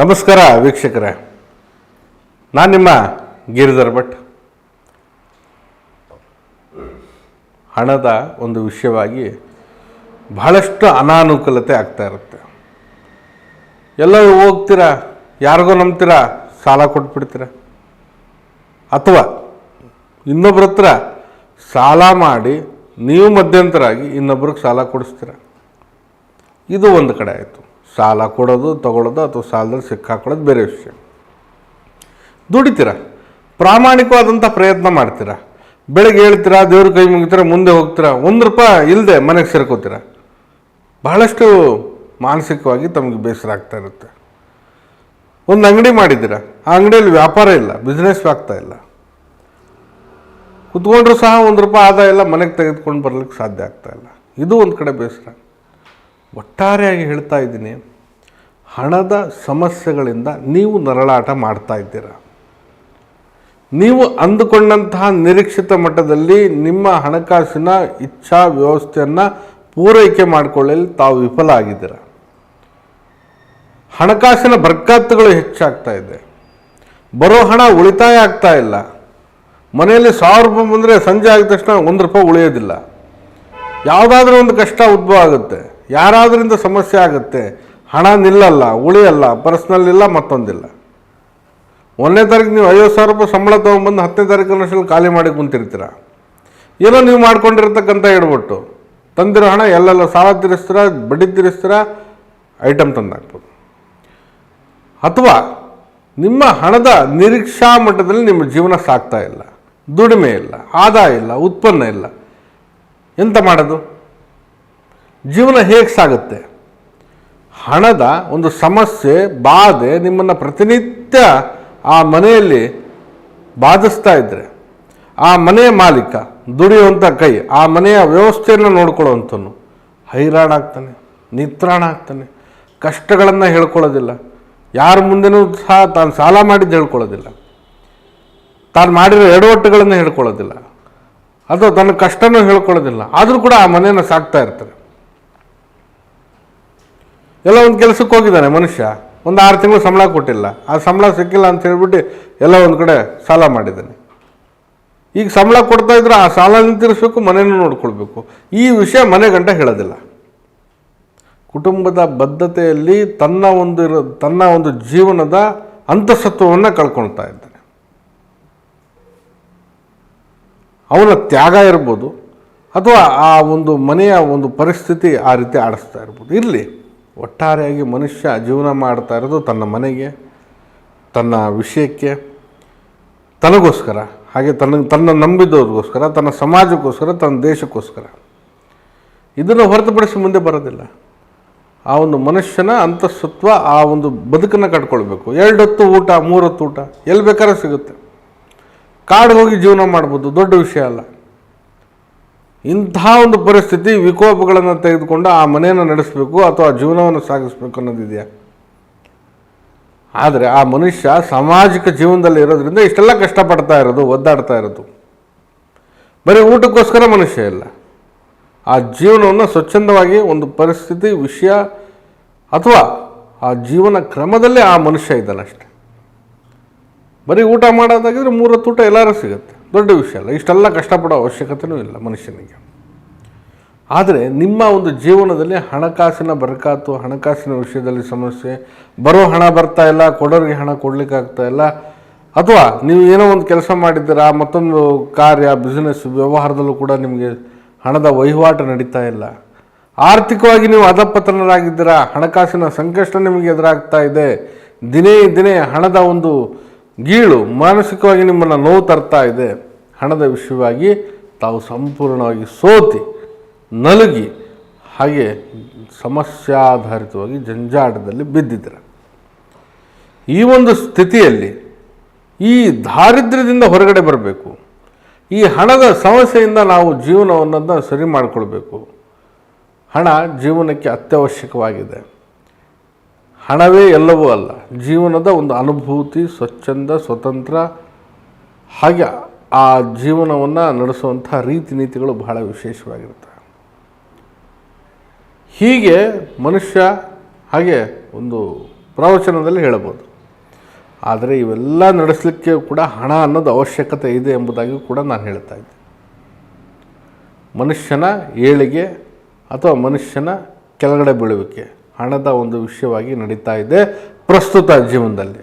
ನಮಸ್ಕಾರ ವೀಕ್ಷಕರೇ. ನಾನು ನಿಮ್ಮ ಗಿರಿಧರ್ ಭಟ್. ಹಣದ ಒಂದು ವಿಷಯವಾಗಿ ಬಹಳಷ್ಟು ಅನಾನುಕೂಲತೆ ಆಗ್ತಾ ಇರುತ್ತೆ. ಎಲ್ಲರೂ ಹೋಗ್ತೀರಾ? ಯಾರಿಗೋ ನಂಬ್ತೀರಾ? ಸಾಲ ಕೊಟ್ಬಿಡ್ತೀರ? ಅಥವಾ ಇನ್ನೊಬ್ಬರ ಹತ್ರ ಸಾಲ ಮಾಡಿ ನೀವು ಮಧ್ಯಂತರಾಗಿ ಇನ್ನೊಬ್ರಿಗೆ ಸಾಲ ಕೊಡಿಸ್ತೀರ? ಇದು ಒಂದು ಕಡೆ ಆಯಿತು. ಸಾಲ ಕೊಡೋದು, ತಗೊಳ್ಳೋದು ಅಥವಾ ಸಾಲದಲ್ಲಿ ಸಿಕ್ಕಾಕೊಳ್ಳೋದು ಬೇರೆ ವಿಷಯ. ದುಡಿತೀರ. ಪ್ರಾಮಾಣಿಕವಾದಂಥ ಪ್ರಯತ್ನ ಮಾಡ್ತೀರಾ. ಬೆಳಗ್ಗೆ ಹೇಳ್ತೀರಾ, ದೇವ್ರ ಕೈ ಮುಗಿತೀರ, ಮುಂದೆ ಹೋಗ್ತೀರಾ, ಒಂದು ರೂಪಾಯಿ ಇಲ್ಲದೆ ಮನೆಗೆ ಸೇರ್ಕೋತೀರ. ಬಹಳಷ್ಟು ಮಾನಸಿಕವಾಗಿ ತಮಗೆ ಬೇಸರ ಆಗ್ತಾ ಇರುತ್ತೆ. ಒಂದು ಅಂಗಡಿ ಮಾಡಿದ್ದೀರ. ಆ ಅಂಗಡಿಯಲ್ಲಿ ವ್ಯಾಪಾರ ಇಲ್ಲ ಬಿಸ್ನೆಸ್ ಆಗ್ತಾ ಇಲ್ಲ. ಕುತ್ಕೊಂಡ್ರೂ ಸಹ ಒಂದು ರೂಪಾಯಿ ಆದಾಯ ಇಲ್ಲ ಮನೆಗೆ ತೆಗೆದುಕೊಂಡು ಬರ್ಲಿಕ್ಕೆ ಸಾಧ್ಯ ಆಗ್ತಾ ಇಲ್ಲ. ಇದು ಒಂದು ಕಡೆ ಬೇಸರ. ಒಟ್ಟಾರೆಯಾಗಿ ಹೇಳ್ತಾ ಇದ್ದೀನಿ. ಹಣದ ಸಮಸ್ಯೆಗಳಿಂದ ನೀವು ನರಳಾಟ ಮಾಡ್ತಾ ಇದ್ದೀರ? ನೀವು ಅಂದುಕೊಂಡಂತಹ ನಿರೀಕ್ಷಿತ ಮಟ್ಟದಲ್ಲಿ ನಿಮ್ಮ ಹಣಕಾಸಿನ ಇಚ್ಛಾ ವ್ಯವಸ್ಥೆಯನ್ನು ಪೂರೈಕೆ ಮಾಡಿಕೊಳ್ಳಲು ತಾವು ವಿಫಲ ಆಗಿದ್ದೀರ? ಹಣಕಾಸಿನ ಬರ್ಕತ್ತುಗಳು ಹೆಚ್ಚಾಗ್ತಾ ಇದೆ. ಬರೋ ಹಣ ಉಳಿತಾಯ ಆಗ್ತಾ ಇಲ್ಲ. ಮನೆಯಲ್ಲಿ ಸಾವಿರ ರೂಪಾಯಿ ಬಂದರೆ ಸಂಜೆ ಆಗಿದ ತಕ್ಷಣ ಒಂದು ರೂಪಾಯಿ ಉಳಿಯೋದಿಲ್ಲ. ಯಾವುದಾದ್ರೂ ಒಂದು ಕಷ್ಟ ಉದ್ಭವ ಆಗುತ್ತೆ. ಯಾರಾದ್ರಿಂದ ಸಮಸ್ಯೆ ಆಗುತ್ತೆ? ಹಣ ನಿಲ್ಲಲ್ಲ, ಉಳಿಯಲ್ಲ ಪರ್ಸ್ನಲ್ ಇಲ್ಲ, ಮತ್ತೊಂದಿಲ್ಲ. ಒಂದನೇ ತಾರೀಕು ನೀವು ಐವತ್ತು ಸಾವಿರ ರೂಪಾಯಿ ಸಂಬಳ ತೊಗೊಂಬಂದು ಹತ್ತನೇ ತಾರೀಕಿನಷ್ಟರಲ್ಲಿ ಖಾಲಿ ಮಾಡಿ ಕುಂತಿರ್ತೀರ? ಏನೋ ನೀವು ಮಾಡ್ಕೊಂಡಿರ್ತಕ್ಕಂಥ ಹೇಳ್ಬಿಟ್ಟು ತಂದಿರೋ ಹಣ ಎಲ್ಲೆಲ್ಲ ಸಾಲ ತೀರಿಸ್ತೀರ, ಬಡ್ಡಿ ತೀರಿಸ್ತೀರ ಐಟಮ್ ತಂದಾಕ್ಬೋದು. ಅಥವಾ ನಿಮ್ಮ ಹಣದ ನಿರೀಕ್ಷಾ ಮಟ್ಟದಲ್ಲಿ ನಿಮ್ಮ ಜೀವನ ಸಾಕ್ತಾ ಇಲ್ಲ, ದುಡಿಮೆ ಇಲ್ಲ, ಆದಾಯ ಇಲ್ಲ, ಉತ್ಪನ್ನ ಇಲ್ಲ. ಎಂತ ಮಾಡೋದು? ಜೀವನ ಹೇಗೆ ಸಾಗುತ್ತೆ? ಹಣದ ಒಂದು ಸಮಸ್ಯೆ, ಬಾಧೆ ನಿಮ್ಮನ್ನು ಪ್ರತಿನಿತ್ಯ ಆ ಮನೆಯಲ್ಲಿ ಬಾಧಿಸ್ತಾ ಇದ್ದರೆ ಆ ಮನೆಯ ಮಾಲೀಕ ದುಡಿಯುವಂಥ ಕೈ, ಆ ಮನೆಯ ವ್ಯವಸ್ಥೆಯನ್ನು ನೋಡ್ಕೊಳ್ಳುವಂಥನು ಹೈರಾಣಾಗ್ತಾನೆ ನಿತ್ರಾಣ ಆಗ್ತಾನೆ ಕಷ್ಟಗಳನ್ನು ಹೇಳ್ಕೊಳ್ಳೋದಿಲ್ಲ. ಯಾರ ಮುಂದೆನೂ ಸಹ ತಾನು ಸಾಲ ಮಾಡಿದ್ದು ಹೇಳ್ಕೊಳ್ಳೋದಿಲ್ಲ. ತಾನು ಮಾಡಿರೋ ಎಡವಟ್ಟುಗಳನ್ನು ಹೇಳ್ಕೊಳ್ಳೋದಿಲ್ಲ. ಅಥವಾ ತನ್ನ ಕಷ್ಟನೂ ಹೇಳ್ಕೊಳ್ಳೋದಿಲ್ಲ. ಆದರೂ ಕೂಡ ಆ ಮನೆಯನ್ನು ಸಾಕ್ತಾ ಇರ್ತಾರೆ. ಎಲ್ಲ ಒಂದು ಕೆಲಸಕ್ಕೆ ಹೋಗಿದ್ದಾನೆ ಮನುಷ್ಯ. ಒಂದು ಆರು ತಿಂಗಳು ಸಂಬಳ ಕೊಟ್ಟಿಲ್ಲ. ಆ ಸಂಬಳ ಸಿಕ್ಕಿಲ್ಲ ಅಂತ ಹೇಳ್ಬಿಟ್ಟು ಎಲ್ಲ ಒಂದು ಕಡೆ ಸಾಲ ಮಾಡಿದ್ದಾನೆ. ಈಗ ಸಂಬಳ ಕೊಡ್ತಾ ಇದ್ರೆ ಆ ಸಾಲ ನಿಂತಿರಿಸ್ಬೇಕು ಮನೆಯನ್ನು ನೋಡ್ಕೊಳ್ಬೇಕು. ಈ ವಿಷಯ ಮನೆ ಗಂಟ ಹೇಳೋದಿಲ್ಲ. ಕುಟುಂಬದ ಬದ್ಧತೆಯಲ್ಲಿ ತನ್ನ ಒಂದು ತನ್ನ ಒಂದು ಜೀವನದ ಅಂತಸತ್ವವನ್ನು ಕಳ್ಕೊಳ್ತಾ ಇದ್ದಾನೆ. ಅವನ ತ್ಯಾಗ ಇರ್ಬೋದು, ಅಥವಾ ಆ ಒಂದು ಮನೆಯ ಒಂದು ಪರಿಸ್ಥಿತಿ ಆ ರೀತಿ ಆಡಿಸ್ತಾ ಇರ್ಬೋದು. ಇರಲಿ. ಒಟ್ಟಾರೆಯಾಗಿ ಮನುಷ್ಯ ಜೀವನ ಮಾಡ್ತಾ ಇರೋದು ತನ್ನ ಮನೆಗೆ, ತನ್ನ ವಿಷಯಕ್ಕೆ, ತನಗೋಸ್ಕರ, ಹಾಗೆ ತನ್ನ ತನ್ನ ನಂಬಿದವ್ರಿಗೋಸ್ಕರ, ತನ್ನ ಸಮಾಜಕ್ಕೋಸ್ಕರ, ತನ್ನ ದೇಶಕ್ಕೋಸ್ಕರ. ಇದನ್ನು ಹೊರತುಪಡಿಸಿ ಮುಂದೆ ಬರೋದಿಲ್ಲ. ಆ ಒಂದು ಮನುಷ್ಯನ ಅಂತಸ್ತತ್ವ ಆ ಒಂದು ಬದುಕನ್ನು ಕಟ್ಕೊಳ್ಬೇಕು. ಎರಡು ಹೊತ್ತು ಊಟ, ಮೂರು ಹೊತ್ತು ಊಟ, ಎಲ್ಲಿ ಬೇಕಾದ್ರೂ ಸಿಗುತ್ತೆ. ಕಾಡಿಗೆ ಹೋಗಿ ಜೀವನ ಮಾಡ್ಬೋದು, ದೊಡ್ಡ ವಿಷಯ ಅಲ್ಲ. ಇಂಥ ಒಂದು ಪರಿಸ್ಥಿತಿ ವಿಕೋಪಗಳನ್ನು ತೆಗೆದುಕೊಂಡು ಆ ಮನೆಯನ್ನು ನಡೆಸಬೇಕು ಅಥವಾ ಜೀವನವನ್ನು ಸಾಗಿಸ್ಬೇಕು ಅನ್ನೋದಿದೆಯಾ? ಆದರೆ ಆ ಮನುಷ್ಯ ಸಾಮಾಜಿಕ ಜೀವನದಲ್ಲಿ ಇರೋದ್ರಿಂದ ಇಷ್ಟೆಲ್ಲ ಕಷ್ಟಪಡ್ತಾ ಇರೋದು, ಒದ್ದಾಡ್ತಾ ಇರೋದು. ಬರೀ ಊಟಕ್ಕೋಸ್ಕರ ಮನುಷ್ಯ ಇಲ್ಲ. ಆ ಜೀವನವನ್ನು ಸ್ವಚ್ಛಂದವಾಗಿ ಒಂದು ಪರಿಸ್ಥಿತಿ, ವಿಷಯ ಅಥವಾ ಆ ಜೀವನ ಕ್ರಮದಲ್ಲೇ ಆ ಮನುಷ್ಯ ಇದ್ದಾನಷ್ಟೆ. ಬರೀ ಊಟ ಮಾಡೋದಾಗಿದ್ರೆ ಮೂರತ್ತು ಊಟ ಎಲ್ಲರೂ ಸಿಗುತ್ತೆ. ದೊಡ್ಡ ವಿಷಯ ಅಲ್ಲ, ಇಷ್ಟೆಲ್ಲ ಕಷ್ಟಪಡೋ ಅವಶ್ಯಕತೆಯೂ ಇಲ್ಲ ಮನುಷ್ಯನಿಗೆ. ಆದರೆ ನಿಮ್ಮ ಒಂದು ಜೀವನದಲ್ಲಿ ಹಣಕಾಸಿನ ಬರಕಾತು, ಹಣಕಾಸಿನ ವಿಷಯದಲ್ಲಿ ಸಮಸ್ಯೆ, ಬರೋ ಹಣ ಬರ್ತಾ ಇಲ್ಲ, ಕೊಡೋರಿಗೆ ಹಣ ಕೊಡಲಿಕ್ಕಾಗ್ತಾ ಇಲ್ಲ, ಅಥವಾ ನೀವು ಏನೋ ಒಂದು ಕೆಲಸ ಮಾಡಿದ್ದೀರಾ, ಮತ್ತೊಂದು ಕಾರ್ಯ ಬಿಸ್ನೆಸ್ ವ್ಯವಹಾರದಲ್ಲೂ ಕೂಡ ನಿಮಗೆ ಹಣದ ವಹಿವಾಟು ನಡೀತಾ ಇಲ್ಲ. ಆರ್ಥಿಕವಾಗಿ ನೀವು ಅಧಪತನರಾಗಿದ್ದೀರಾ, ಹಣಕಾಸಿನ ಸಂಕಷ್ಟ ನಿಮಗೆ ಎದುರಾಗ್ತಾ ಇದೆ. ದಿನೇ ದಿನೇ ಹಣದ ಒಂದು ಗೀಳು ಮಾನಸಿಕವಾಗಿ ನಿಮ್ಮನ್ನು ನೋವು ತರ್ತಾ ಇದೆ. ಹಣದ ವಿಷಯವಾಗಿ ತಾವು ಸಂಪೂರ್ಣವಾಗಿ ಸೋತಿ, ನಲುಗಿ, ಹಾಗೆ ಸಮಸ್ಯಾಧಾರಿತವಾಗಿ ಜಂಜಾಟದಲ್ಲಿ ಬಿದ್ದಿದ್ದೀರ. ಈ ಒಂದು ಸ್ಥಿತಿಯಲ್ಲಿ ಈ ದಾರಿದ್ರ್ಯದಿಂದ ಹೊರಗಡೆ ಬರಬೇಕು. ಈ ಹಣದ ಸಮಸ್ಯೆಯಿಂದ ನಾವು ಜೀವನವನ್ನು ಸರಿ ಮಾಡಿಕೊಳ್ಬೇಕು. ಹಣ ಜೀವನಕ್ಕೆ ಅತ್ಯವಶ್ಯಕವಾಗಿದೆ. ಹಣವೇ ಎಲ್ಲವೂ ಅಲ್ಲ. ಜೀವನದ ಒಂದು ಅನುಭೂತಿ, ಸ್ವಚ್ಛಂದ, ಸ್ವತಂತ್ರ. ಹಾಗೆ ಆ ಜೀವನವನ್ನು ನಡೆಸುವಂಥ ರೀತಿ ನೀತಿಗಳು ಬಹಳ ವಿಶೇಷವಾಗಿರುತ್ತೆ. ಹೀಗೆ ಮನುಷ್ಯ ಹಾಗೆ ಒಂದು ಪ್ರವಚನದಲ್ಲಿ ಹೇಳಬಹುದು ಆದರೆ ಇವೆಲ್ಲ ನಡೆಸಲಿಕ್ಕೆ ಕೂಡ ಹಣ ಅನ್ನೋದು ಅವಶ್ಯಕತೆ ಇದೆ ಎಂಬುದಾಗಿ ಕೂಡ ನಾನು ಹೇಳ್ತಾ ಇದ್ದೆ. ಮನುಷ್ಯನ ಏಳಿಗೆ ಅಥವಾ ಮನುಷ್ಯನ ಕೆಳಗಡೆ ಬೀಳುವಿಕೆ. ಹಣದ ಒಂದು ವಿಷಯವಾಗಿ ನಡೀತಾ ಇದೆ ಪ್ರಸ್ತುತ ಜೀವನದಲ್ಲಿ.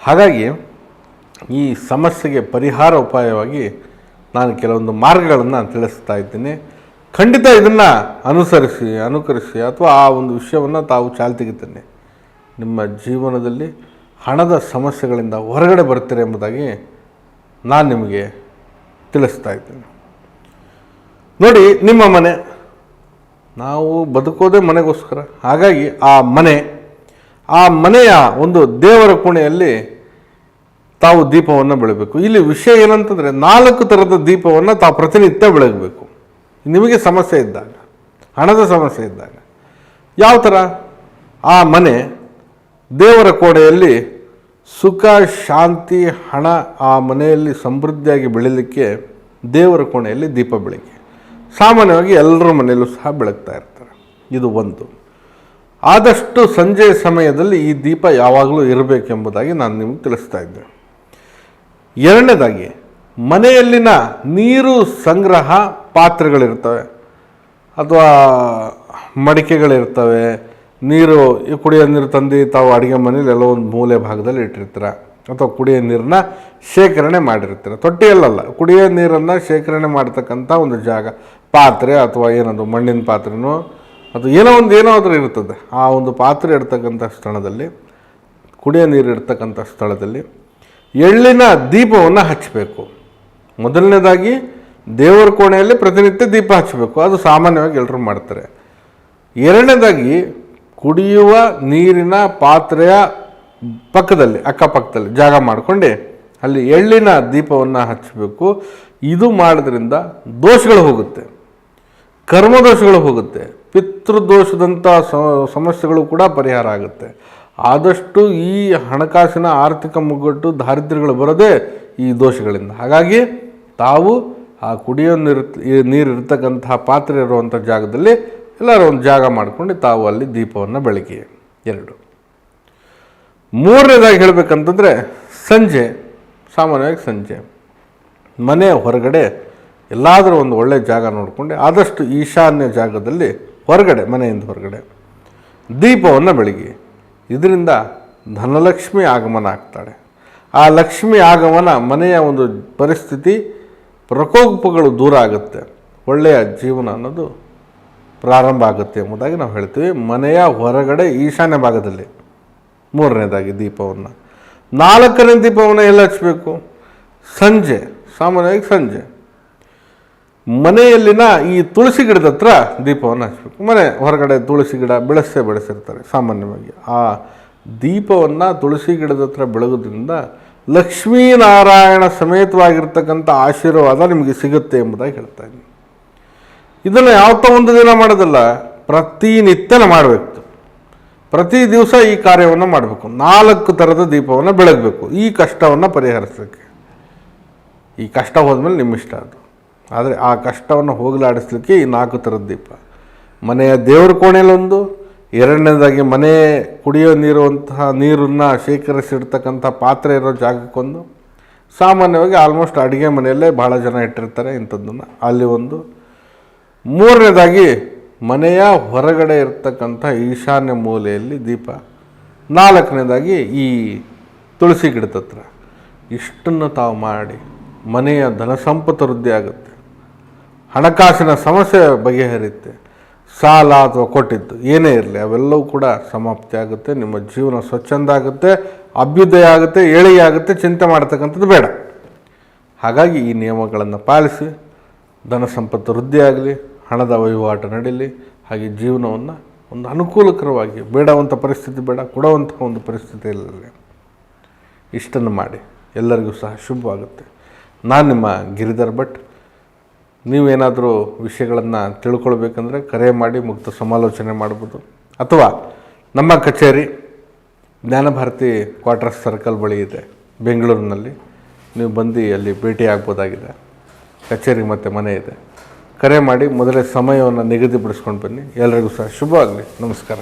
ಹಾಗಾಗಿ ಈ ಸಮಸ್ಯೆಗೆ ಪರಿಹಾರ ಉಪಾಯವಾಗಿ ನಾನು ಕೆಲವೊಂದು ಮಾರ್ಗಗಳನ್ನು ತಿಳಿಸ್ತಾ ಇದ್ದೀನಿ. ಖಂಡಿತ ಇದನ್ನು ಅನುಸರಿಸಿ, ಅನುಕರಿಸಿ ಅಥವಾ ಆ ಒಂದು ವಿಷಯವನ್ನು ತಾವು ಚಾಲ್ತಿಗಿದ್ದೇನೆ ನಿಮ್ಮ ಜೀವನದಲ್ಲಿ ಹಣದ ಸಮಸ್ಯೆಗಳಿಂದ ಹೊರಗಡೆ ಬರ್ತೀರಿ ಎಂಬುದಾಗಿ ನಾನು ನಿಮಗೆ ತಿಳಿಸ್ತಾ ಇದ್ದೀನಿ. ನೋಡಿ, ನಿಮ್ಮ ಮನೆ ನಾವು ಬದುಕೋದೇ ಮನೆಗೋಸ್ಕರ. ಹಾಗಾಗಿ ಆ ಮನೆ, ಆ ಮನೆಯ ಒಂದು ದೇವರ ಕೋಣೆಯಲ್ಲಿ ತಾವು ದೀಪವನ್ನು ಬೆಳಗಬೇಕು ಇಲ್ಲಿ ವಿಷಯ ಏನಂತಂದರೆ ನಾಲ್ಕು ಥರದ ದೀಪವನ್ನು ತಾವು ಪ್ರತಿನಿತ್ಯ ಬೆಳಗಬೇಕು. ನಿಮಗೆ ಸಮಸ್ಯೆ ಇದ್ದಾಗ, ಹಣದ ಸಮಸ್ಯೆ ಇದ್ದಾಗ. ಯಾವ ಥರ ಆ ಮನೆ ದೇವರ ಕೋಣೆಯಲ್ಲಿ ಸುಖ, ಶಾಂತಿ, ಹಣ ಆ ಮನೆಯಲ್ಲಿ ಸಮೃದ್ಧಿಯಾಗಿ ಬೆಳೀಲಿಕ್ಕೆ ದೇವರ ಕೋಣೆಯಲ್ಲಿ ದೀಪ ಬೆಳಗ್ಗೆ. ಸಾಮಾನ್ಯವಾಗಿ ಎಲ್ಲರ ಮನೆಯಲ್ಲೂ ಸಹ ಬೆಳಗ್ತಾ ಇರ್ತಾರೆ. ಇದು ಒಂದು. ಆದಷ್ಟು ಸಂಜೆ ಸಮಯದಲ್ಲಿ ಈ ದೀಪ ಯಾವಾಗಲೂ ಇರಬೇಕೆಂಬುದಾಗಿ ನಾನು ನಿಮಗೆ ತಿಳಿಸ್ತಾ ಇದ್ದೆ. ಎರಡನೇದಾಗಿ, ಮನೆಯಲ್ಲಿನ ನೀರು ಸಂಗ್ರಹ ಪಾತ್ರೆಗಳಿರ್ತವೆ. ಅಥವಾ ಮಡಿಕೆಗಳಿರ್ತವೆ. ನೀರು ಕುಡಿಯೋ ನೀರು ತಂದು ತಾವು ಅಡುಗೆ ಮನೇಲಿ ಎಲ್ಲೋ ಒಂದು ಮೂಲೆ ಭಾಗದಲ್ಲಿ ಇಟ್ಟಿರ್ತೀರ. ಅಥವಾ ಕುಡಿಯೋ ನೀರನ್ನ ಶೇಖರಣೆ ಮಾಡಿರ್ತೀರ. ತೊಟ್ಟಿಯಲ್ಲಲ್ಲ, ಕುಡಿಯೋ ನೀರನ್ನು ಶೇಖರಣೆ ಮಾಡ್ತಕ್ಕಂಥ ಒಂದು ಜಾಗ. ಪಾತ್ರೆ ಅಥವಾ ಏನದು ಮಣ್ಣಿನ ಪಾತ್ರೆನೋ ಅದು ಏನೋ ಒಂದು ಏನೋ ಆದರೂ ಇರ್ತದೆ ಆ ಒಂದು ಪಾತ್ರೆ ಇಡ್ತಕ್ಕಂಥ ಸ್ಥಳದಲ್ಲಿ, ಕುಡಿಯೋ ನೀರು ಇಡ್ತಕ್ಕಂಥ ಸ್ಥಳದಲ್ಲಿ ಎಳ್ಳಿನ ದೀಪವನ್ನು ಹಚ್ಚಬೇಕು ಮೊದಲನೇದಾಗಿ ದೇವರ ಕೋಣೆಯಲ್ಲಿ ಪ್ರತಿನಿತ್ಯ ದೀಪ ಹಚ್ಚಬೇಕು ಅದು ಸಾಮಾನ್ಯವಾಗಿ ಎಲ್ಲರೂ ಮಾಡ್ತಾರೆ. ಎರಡನೇದಾಗಿ ಕುಡಿಯುವ ನೀರಿನ ಪಾತ್ರೆಯ ಪಕ್ಕದಲ್ಲಿ, ಅಕ್ಕಪಕ್ಕದಲ್ಲಿ ಜಾಗ ಮಾಡಿಕೊಂಡು ಅಲ್ಲಿ ಎಳ್ಳಿನ ದೀಪವನ್ನು ಹಚ್ಚಬೇಕು ಇದು ಮಾಡೋದ್ರಿಂದ ದೋಷಗಳು ಹೋಗುತ್ತೆ. ಕರ್ಮದೋಷಗಳು ಹೋಗುತ್ತೆ. ಪಿತೃದೋಷದಂಥ ಸಮಸ್ಯೆಗಳು ಕೂಡ ಪರಿಹಾರ ಆಗುತ್ತೆ. ಆದಷ್ಟು ಈ ಹಣಕಾಸಿನ ಆರ್ಥಿಕ ಮುಗ್ಗಟ್ಟು ದಾರಿದ್ರ್ಯಗಳು ಬರೋದೇ ಈ ದೋಷಗಳಿಂದ. ಹಾಗಾಗಿ ತಾವು ಆ ಕುಡಿಯೋ ನೀರು ನೀರು ಇರ್ತಕ್ಕಂತಹ ಪಾತ್ರೆ ಇರುವಂಥ ಜಾಗದಲ್ಲಿ ಎಲ್ಲರೂ ಒಂದು ಜಾಗ ಮಾಡಿಕೊಂಡು ತಾವು ಅಲ್ಲಿ ದೀಪವನ್ನು ಬೆಳಗಿ ಎರಡು. ಮೂರನೇದಾಗಿ ಹೇಳಬೇಕಂತಂದರೆ ಸಂಜೆ, ಸಾಮಾನ್ಯವಾಗಿ ಸಂಜೆ. ಮನೆ ಹೊರಗಡೆ ಎಲ್ಲಾದರೂ ಒಂದು ಒಳ್ಳೆಯ ಜಾಗ ನೋಡಿಕೊಂಡು. ಆದಷ್ಟು ಈಶಾನ್ಯ ಜಾಗದಲ್ಲಿ ಹೊರಗಡೆ, ಮನೆಯಿಂದ ಹೊರಗಡೆ. ದೀಪವನ್ನು ಬೆಳಗಿ. ಇದರಿಂದ ಧನಲಕ್ಷ್ಮಿ ಆಗಮನ ಆಗ್ತಾಳೆ. ಆ ಲಕ್ಷ್ಮಿ ಆಗಮನ ಮನೆಯ ಒಂದು ಪರಿಸ್ಥಿತಿ ಪ್ರಕೋಪಗಳು ದೂರ ಆಗುತ್ತೆ. ಒಳ್ಳೆಯ ಜೀವನ ಅನ್ನೋದು ಪ್ರಾರಂಭ ಆಗುತ್ತೆ ಎಂಬುದಾಗಿ ನಾವು ಹೇಳ್ತೀವಿ. ಮನೆಯ ಹೊರಗಡೆ ಈಶಾನ್ಯ ಭಾಗದಲ್ಲಿ ಮೂರನೇದಾಗಿ ದೀಪವನ್ನು. ನಾಲ್ಕನೇ ದೀಪವನ್ನು ಎಲ್ಲಿ ಹಚ್ಚಬೇಕು ಸಂಜೆ. ಸಾಮಾನ್ಯವಾಗಿ ಸಂಜೆ. ಮನೆಯಲ್ಲಿನ ಈ ತುಳಸಿ ಗಿಡದ ಹತ್ರ ದೀಪವನ್ನು ಹಚ್ಚಬೇಕು ಮನೆ ಹೊರಗಡೆ ತುಳಸಿ ಗಿಡ ಬೆಳೆಸೇ ಬೆಳೆಸಿರ್ತಾರೆ ಸಾಮಾನ್ಯವಾಗಿ. ಆ ದೀಪವನ್ನು ತುಳಸಿ ಗಿಡದ ಹತ್ರ ಬೆಳಗೋದ್ರಿಂದ ಲಕ್ಷ್ಮೀನಾರಾಯಣ ಸಮೇತವಾಗಿರ್ತಕ್ಕಂಥ ಆಶೀರ್ವಾದ ನಿಮಗೆ ಸಿಗುತ್ತೆ ಎಂಬುದಾಗಿ ಹೇಳ್ತಾ ಇದ್ದೀನಿ. ಇದನ್ನು ಯಾವತ್ತೋ ಒಂದು ದಿನ ಮಾಡೋದಲ್ಲ ಪ್ರತಿನಿತ್ಯನ ಮಾಡಬೇಕು. ಪ್ರತಿ ದಿವಸ ಈ ಕಾರ್ಯವನ್ನು ಮಾಡಬೇಕು. ನಾಲ್ಕು ಥರದ ದೀಪವನ್ನು ಬೆಳಗಬೇಕು. ಈ ಕಷ್ಟವನ್ನು ಪರಿಹರಿಸೋಕ್ಕೆ ಈ ಕಷ್ಟ ಹೋದ್ಮೇಲೆ ನಿಮ್ಮ ಇಷ್ಟ ಅದು. ಆದರೆ ಆ ಕಷ್ಟವನ್ನು ಹೋಗಲಾಡಿಸ್ಲಿಕ್ಕೆ ಈ ನಾಲ್ಕು ಥರದ ದೀಪ. ಮನೆಯ ದೇವರ ಕೋಣೆಯಲ್ಲೊಂದು, ಎರಡನೇದಾಗಿ ಮನೆ ಕುಡಿಯೋ ನೀರುವಂತಹ ನೀರನ್ನು ಶೇಖರಿಸಿಡ್ತಕ್ಕಂಥ ಪಾತ್ರೆ ಇರೋ ಜಾಗಕ್ಕೊಂದು. ಸಾಮಾನ್ಯವಾಗಿ ಆಲ್ಮೋಸ್ಟ್ ಅಡುಗೆ ಮನೆಯಲ್ಲೇ ಭಾಳ ಜನ ಇಟ್ಟಿರ್ತಾರೆ ಇಂಥದ್ದನ್ನು. ಅಲ್ಲಿ ಒಂದು. ಮೂರನೇದಾಗಿ ಮನೆಯ ಹೊರಗಡೆ ಇರ್ತಕ್ಕಂಥ ಈಶಾನ್ಯ ಮೂಲೆಯಲ್ಲಿ ದೀಪ. ನಾಲ್ಕನೇದಾಗಿ ಈ ತುಳಸಿ ಗಿಡದ ಹತ್ರ. ಇಷ್ಟನ್ನು ತಾವು ಮಾಡಿ ಮನೆಯ ಧನ ಸಂಪತ್ತು ವೃದ್ಧಿ ಆಗುತ್ತೆ. ಹಣಕಾಸಿನ ಸಮಸ್ಯೆ ಬಗೆಹರಿಯುತ್ತೆ ಸಾಲ ಅಥವಾ ಕೊಟ್ಟಿದ್ದು ಏನೇ ಇರಲಿ ಅವೆಲ್ಲವೂ ಕೂಡ ಸಮಾಪ್ತಿ ಆಗುತ್ತೆ, ನಿಮ್ಮ ಜೀವನ ಸ್ವಚ್ಛಂದ ಆಗುತ್ತೆ, ಅಭ್ಯುದಯ ಆಗುತ್ತೆ ಏಳಿಗೆ ಆಗುತ್ತೆ, ಚಿಂತೆ ಮಾಡ್ತಕ್ಕಂಥದ್ದು ಬೇಡ. ಹಾಗಾಗಿ ಈ ನಿಯಮಗಳನ್ನು ಪಾಲಿಸಿ, ಧನ ಸಂಪತ್ತು ವೃದ್ಧಿಯಾಗಲಿ ಹಣದ ವಹಿವಾಟು ನಡೀಲಿ, ಹಾಗೆ ಜೀವನವನ್ನು ಒಂದು ಅನುಕೂಲಕರವಾಗಿ ಬೇಡವಂಥ ಪರಿಸ್ಥಿತಿ ಬೇಡ ಕೊಡುವಂಥ ಒಂದು ಪರಿಸ್ಥಿತಿ ಇರಲಿ ಇಷ್ಟನ್ನು ಮಾಡಿ. ಎಲ್ಲರಿಗೂ ಸಹ ಶುಭವಾಗುತ್ತೆ. ನಾನು ನಿಮ್ಮ ಗಿರಿಧರ್ ಭಟ್. ನೀವೇನಾದರೂ ವಿಷಯಗಳನ್ನು ತಿಳ್ಕೊಳ್ಬೇಕಂದ್ರೆ ಕರೆ ಮಾಡಿ ಮುಕ್ತ ಸಮಾಲೋಚನೆ ಮಾಡ್ಬೋದು. ಅಥವಾ ನಮ್ಮ ಕಚೇರಿ ಜ್ಞಾನಭಾರತಿ ಕ್ವಾರ್ಟರ್ಸ್ ಸರ್ಕಲ್ ಬಳಿ ಇದೆ, ಬೆಂಗಳೂರಿನಲ್ಲಿ. ನೀವು ಬಂದು ಅಲ್ಲಿ ಭೇಟಿ ಆಗ್ಬೋದಾಗಿದೆ. ಕಚೇರಿ ಮತ್ತು ಮನೆ ಇದೆ. ಕರೆ ಮಾಡಿ ಮೊದಲೇ ಸಮಯವನ್ನು ನಿಗದಿಪಡಿಸ್ಕೊಂಡು ಬನ್ನಿ. ಎಲ್ಲರಿಗೂ ಸಹ ಶುಭವಾಗಲಿ. ನಮಸ್ಕಾರ.